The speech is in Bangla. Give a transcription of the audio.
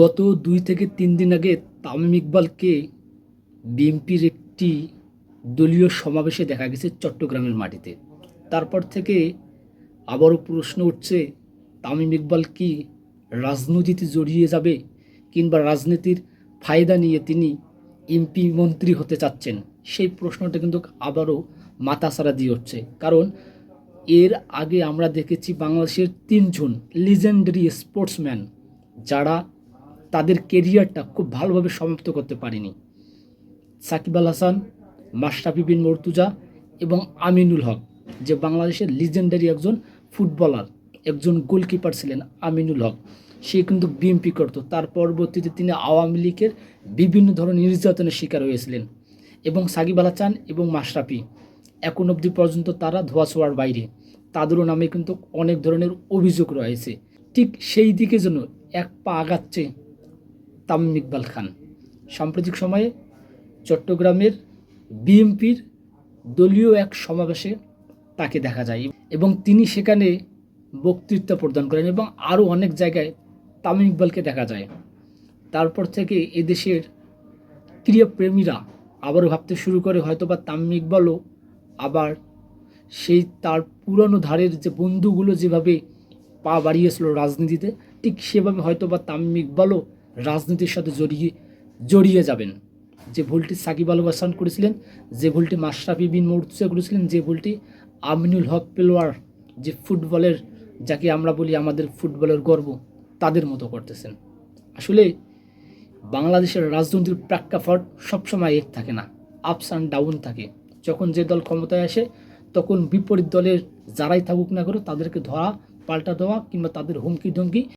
গত দুই থেকে তিন দিন আগে তামিম ইকবালকে বিএনপির একটি দলীয় সমাবেশে দেখা গেছে চট্টগ্রামের মাটিতে। তারপর থেকে আবারও প্রশ্ন উঠছে, তামিম ইকবাল কি রাজনীতিতে জড়িয়ে যাবে কিংবা রাজনীতির ফায়দা নিয়ে তিনি এমপি মন্ত্রী হতে চাচ্ছেন? সেই প্রশ্নটা কিন্তু আবারও মাথাছাড়া দিয়ে উঠছে। কারণ এর আগে আমরা দেখেছি বাংলাদেশের তিনজন লিজেন্ডারি স্পোর্টসম্যান যারা তাদের কেরিয়ারটা খুব ভালোভাবে সমাপ্ত করতে পারেনি। সাকিব আল হাসান, মাশরাফি বিন মর্তুজা এবং আমিনুল হক, যে বাংলাদেশের লিজেন্ডারি একজন ফুটবলার একজন গোলকিপার ছিলেন আমিনুল হক। সে কিন্তু বিএমপি করতো। তার পরবর্তীতে তিনি আওয়ামী লীগের বিভিন্ন ধরনের নির্যাতনের শিকার হয়েছিলেন এবং সাকিব আল হাসান এবং মাশরাফি এখন অবধি পর্যন্ত তারা ধোয়া ছোঁয়ার বাইরে। তাদেরও নামে কিন্তু অনেক ধরনের অভিযোগ রয়েছে। ঠিক সেই দিকে যেন এক পা আগাচ্ছে তামিম ইকবাল খান। সাম্প্রতিক সময়ে চট্টগ্রামের বিএমপির দলীয় এক সমাবেশে তাকে দেখা যায় এবং তিনি সেখানে বক্তৃতা প্রদান করেন এবং আরও অনেক জায়গায় তামিম ইকবালকে দেখা যায়। তারপর থেকে এদেশের ক্রীড়াপ্রেমীরা আবারও ভাবতে শুরু করে, হয়তোবা তামিম ইকবালও আবার সেই তার পুরনো ধারের যে বন্ধুগুলো যেভাবে পা বাড়িয়েছিল রাজনীতিতে, ঠিক সেভাবে হয়তোবা তামিম ইকবালও রাজনীতির সাথে জড়িয়ে জড়িয়ে যাবেন। যে ভুলটি সাকিব আল হাসান করেছিলেন, যে ভুলটি মাশরাফি বিন মর্তুজা করেছিলেন, যে ভুলটি আমিনুল হক পেলোয়ার, যে ফুটবলের, যাকে আমরা বলি আমাদের ফুটবলের গর্ব, তাদের মতো করতেছেন। আসলে বাংলাদেশের রাজনীতির প্রেক্ষাপট সবসময় এক থাকে না আপস অ্যান্ড ডাউন থাকে। যখন যে দল ক্ষমতায় আসে, তখন বিপরীত দলের যারাই থাকুক না করো তাদেরকে ধরা, পাল্টা দেওয়া কিংবা তাদের হুমকি ধমকি